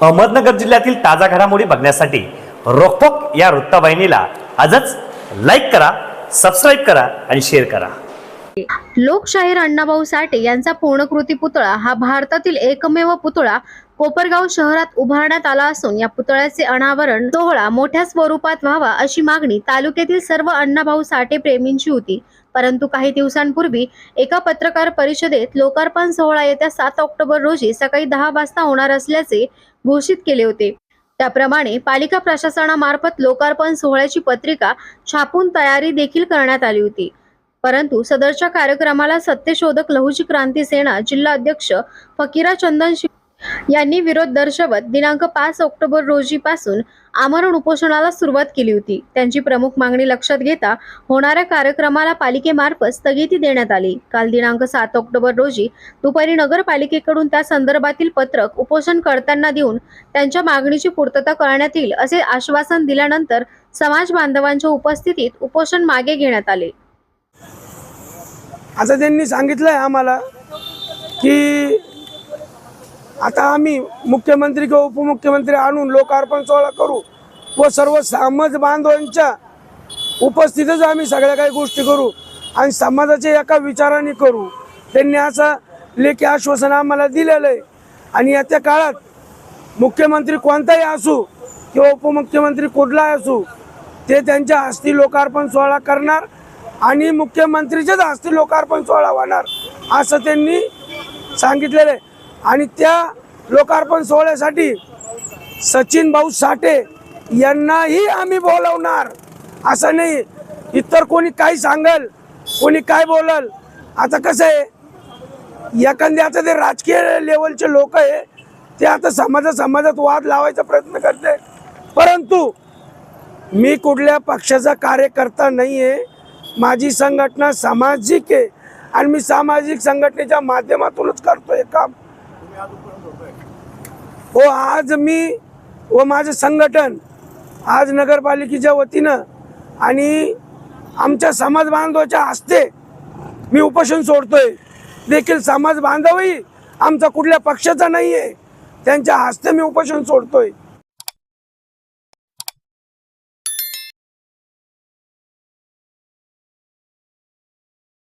अहमदनगर जिल्ह्यातील ताजा घडामोडी बघण्यासाठी रोखोक या वृत्तवाहिनीला आजच लाईक करा सबस्क्राईब करा आणि शेअर करा. लोकशाहीर अण्णाभाऊ साठे यांचा पूर्णकृती पुतळा हा भारतातील एकमेव पुतळा कोपरगाव शहरात उभारण्यात आला असून या पुतळ्याचे अनावरण सोहळा मोठ्या स्वरूपात व्हावा अशी मागणी तालुक्यातील सर्व अण्णाभाऊ साठे प्रेमींची होती. परंतु काही दिवसांपूर्वी एका पत्रकार परिषदेत लोकार्पण सोहळा येत्या सात ऑक्टोबर रोजी सकाळी दहा वाजता होणार असल्याचे घोषित केले होते. त्याप्रमाणे पालिका प्रशासनामार्फत लोकार्पण सोहळ्याची पत्रिका छापून तयारी देखील करण्यात आली होती. परंतु सदरच्या कार्यक्रमाला सत्यशोधक लहुजी क्रांती सेना जिल्हा अध्यक्ष फकीरा चंदन शि- यांनी विरोध दर्शवत दिनांक पाच ऑक्टोबर रोजीपासून आमरण उपोषणाला सुरुवात केली होती. त्यांची प्रमुख मागणी लक्षात घेता होणाऱ्या कार्यक्रमाला पालिकेमार्फत स्थगिती देण्यात आली. काल दिनांक सात ऑक्टोबर रोजी दुपारी नगरपालिकेकडून त्या संदर्भातील पत्रक उपोषण करताना देऊन त्यांच्या मागणीची पूर्तता करण्यात येईल असे आश्वासन दिल्यानंतर समाज बांधवांच्या उपस्थितीत उपोषण मागे घेण्यात आले. आता त्यांनी सांगितलंय आम्हाला की आता आम्ही मुख्यमंत्री किंवा उपमुख्यमंत्री आणून लोकार्पण सोहळा करू व सर्व समाज बांधवांच्या उपस्थितच आम्ही सगळ्या काही गोष्टी करू आणि समाजाच्या एका विचाराने करू. त्यांनी असं लेखी आश्वासन आम्हाला दिलेलं आहे. आणि याच्या काळात मुख्यमंत्री कोणताही असू किंवा उपमुख्यमंत्री कुठलाही असू ते त्यांच्या हस्ती लोकार्पण सोहळा करणार आणि मुख्यमंत्रीच्याच हस्ती लोकार्पण सोहळा होणार असं त्यांनी सांगितलेलं आहे. आणि त्या लोकार्पण सोहळ्यासाठी सचिन भाऊ साठे यांनाही आम्ही बोलवणार. असं नाही इतर कोणी काय सांगल कोणी काय बोलल. आता कसं आहे एखादे आता ते राजकीय लेवलचे लोक आहे ते आता समाजा समाजात वाद लावायचा प्रयत्न करते. परंतु मी कुठल्या पक्षाचा कार्यकर्ता नाही आहे माझी संघटना सामाजिक आहे. आणि मी सामाजिक संघटनेच्या माध्यमातूनच करतो हे काम. हो आज मी व माझं संघटन आज नगरपालिकेच्या वतीनं आणि आमच्या समाज बांधवाच्या हस्ते मी उपोषण सोडतोय. देखील समाज बांधवही आमचा कुठल्या पक्षाचा नाही आहे त्यांच्या हस्ते मी उपोषण सोडतोय.